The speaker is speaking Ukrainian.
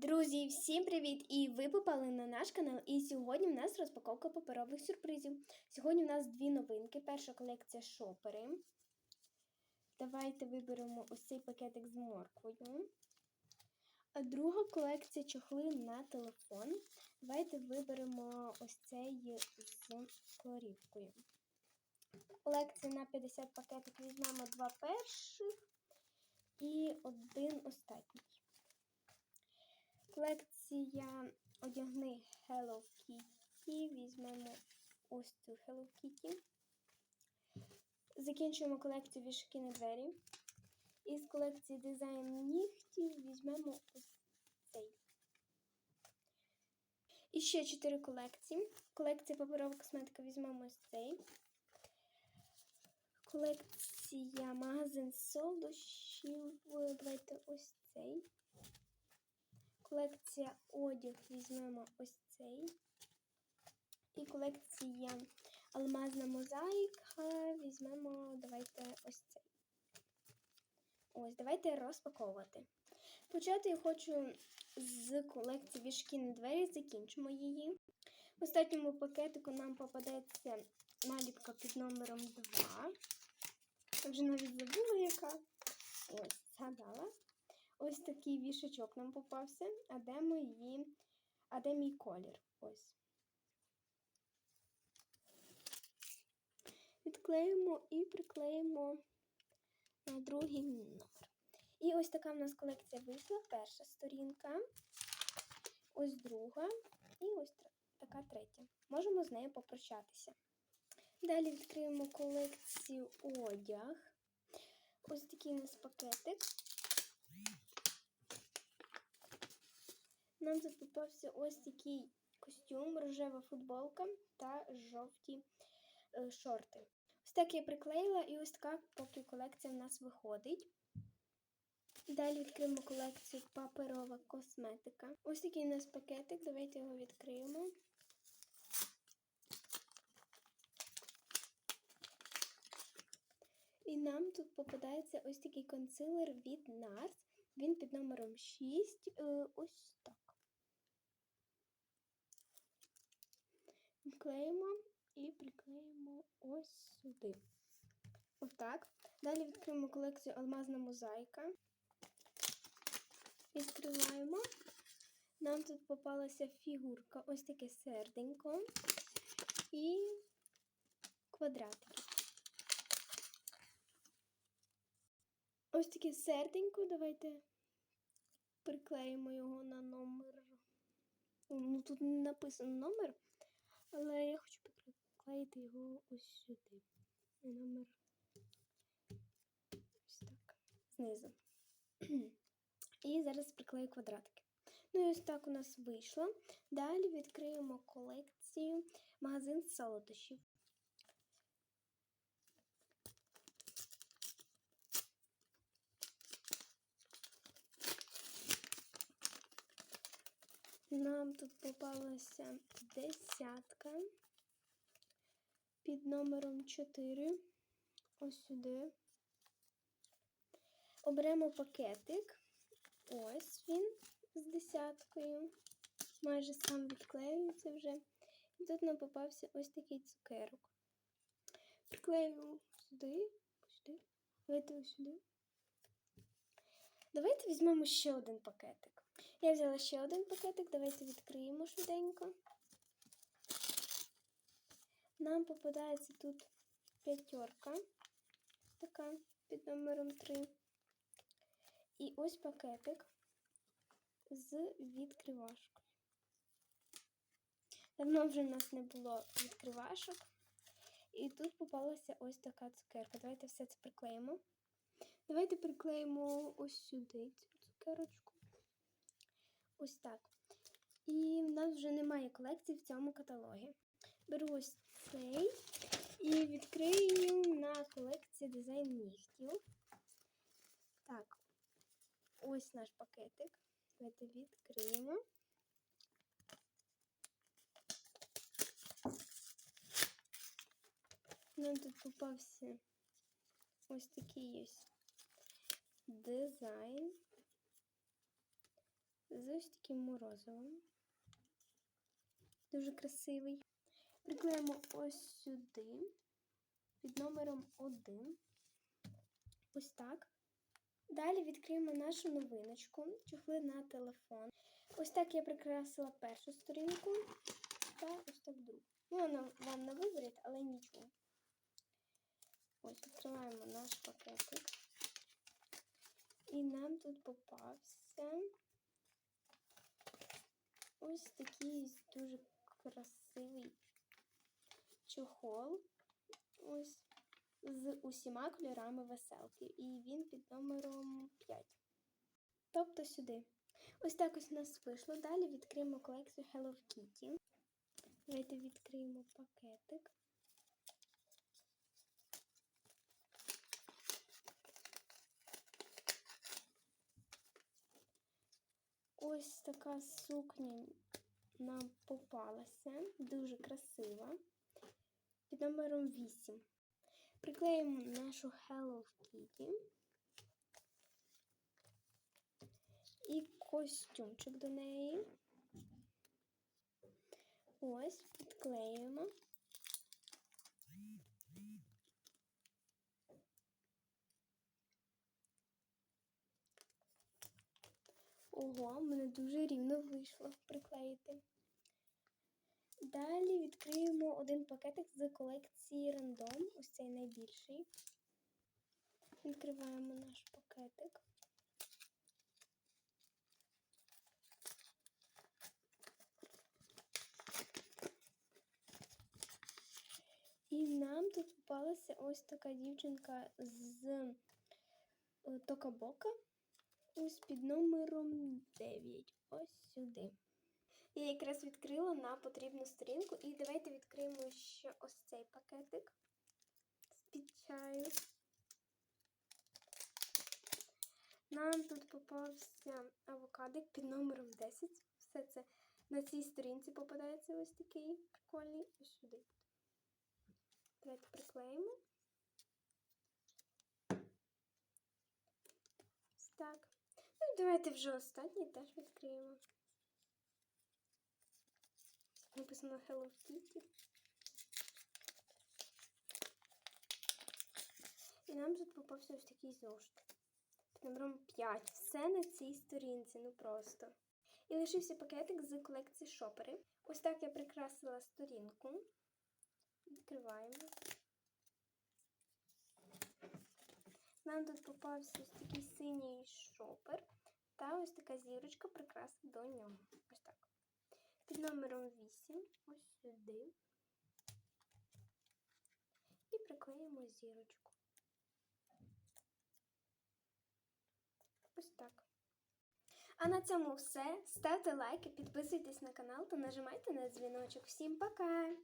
Друзі, всім привіт! І ви попали на наш канал. І сьогодні в нас розпаковка паперових сюрпризів. Сьогодні в нас дві новинки. Перша колекція шопери. Давайте виберемо ось цей пакетик з морквою. А друга колекція чохли на телефон. Давайте виберемо ось цей з корівкою. Колекція на 50 пакетик візьмемо два перших і один останній. Колекція одягни Hello Kitty. Візьмемо ось цю Hello Kitty. Закінчуємо колекцію вішки на двері. Із колекції дизайн нігтів візьмемо ось цей. І ще 4 колекції. Колекція паперова косметика візьмемо ось цей. Колекція магазин солодощів. Давайте ось цей. Колекція одяг візьмемо ось цей. І колекція алмазна мозаїка візьмемо, давайте ось цей. Ось, давайте розпаковувати. Почати я хочу з колекції вішки на двері, закінчимо її. В останньому пакетику нам попадеться наліпка під номером 2. Я вже навіть забула, яка. Ось, згадала. Ось такий вішачок нам попався. А де мої, а де мій колір? Ось. Відклеїмо і приклеїмо на другий номер. І ось така в нас колекція вийшла. Перша сторінка, ось друга і ось така третя. Можемо з нею попрощатися. Далі відкриємо колекцію одяг. Ось такий у нас пакетик. Нам тут попався ось такий костюм, рожева футболка та жовті е, шорти. Ось так я приклеїла, і ось така поки колекція в нас виходить. Далі відкриємо колекцію паперова косметика. Ось такий у нас пакетик, давайте його відкриємо. І нам тут попадається ось такий консилер від NARS. Він під номером 6. Е, ось так. Вклеїмо і приклеїмо ось сюди. Отак. Далі відкриємо колекцію Алмазна мозаїка. Відкриваємо. Нам тут попалася фігурка, ось таке серденько і квадратики. Ось таке серденько. Давайте приклеїмо його на номер. Ну, тут не написано номер, але я хочу приклеїти його ось сюди. Номер ось так, знизу. І зараз приклею квадратики. Ну і ось так у нас вийшло. Далі відкриємо колекцію магазин солодощів. Нам тут попалася десятка під номером 4. Ось сюди. Оберемо пакетик. Ось він з десяткою. Майже сам відклеюється вже. І тут нам попався ось такий цукерок. Приклею сюди, сюди, ось сюди. Давайте візьмемо ще один пакетик. Я взяла ще один пакетик, давайте відкриємо швиденько. Нам попадається тут п'ятерка, така під номером 3. І ось пакетик з відкривашкою. Давно вже в нас не було відкривашок. І тут попалася ось така цукерка. Давайте все це приклеїмо. Давайте приклеїмо ось сюди цю цукерочку. Ось так. І в нас вже немає колекції в цьому каталогі. Беру ось цей і відкрию на колекції дизайн нігтів. Так, ось наш пакетик. Давайте відкриємо. Нам тут попався ось такий ось дизайн. з ось таким морозивом. Дуже красивий. Приклеїмо ось сюди під номером 1. Ось так. Далі відкриємо нашу новиночку, чохли на телефон. Ось так я прикрасила першу сторінку та ось так другу. Ну, вона вам на виборі, але нічого. Ось відкриваємо наш пакетик. І нам тут попався ось такий дуже красивий чохол. Ось з усіма кольорами веселки. І він під номером 5. Тобто сюди. Ось так ось у нас вийшло. Далі відкриємо колекцію Hello Kitty. Давайте відкриємо пакетик. Ось така сукня нам попалася. Дуже красива. Під номером 8. Приклеїмо нашу Hello Kitty. І костюмчик до неї. Ось, підклеюємо. Ого, мене дуже рівно вийшло приклеїти. Далі відкриємо один пакетик з колекції рандом. Ось цей найбільший. Відкриваємо наш пакетик. І нам тут попалася ось така дівчинка з е, Токабока. Ось під номером 9. Ось сюди. Я якраз відкрила на потрібну сторінку. І давайте відкриємо ще ось цей пакетик з-під чаю. Нам тут попався авокадик під номером 10. Все це на цій сторінці попадається ось такий прикольний. Ось сюди. Давайте приклеїмо. Ось так. Ну і давайте вже останній теж відкриємо. Написано Hello Kitty. І нам тут попався ось такий зошит. Номером 5. Все на цій сторінці, ну просто. І лишився пакетик з колекції шопери. Ось так я прикрасила сторінку. Відкриваємо. Нам тут попався ось такий синій шопер та ось така зірочка прикраса до нього. Ось так. Під номером 8, ось сюди. І приклеїмо зірочку. Ось так. А на цьому все. Ставте лайки, підписуйтесь на канал та нажимайте на дзвіночок. Всім пока!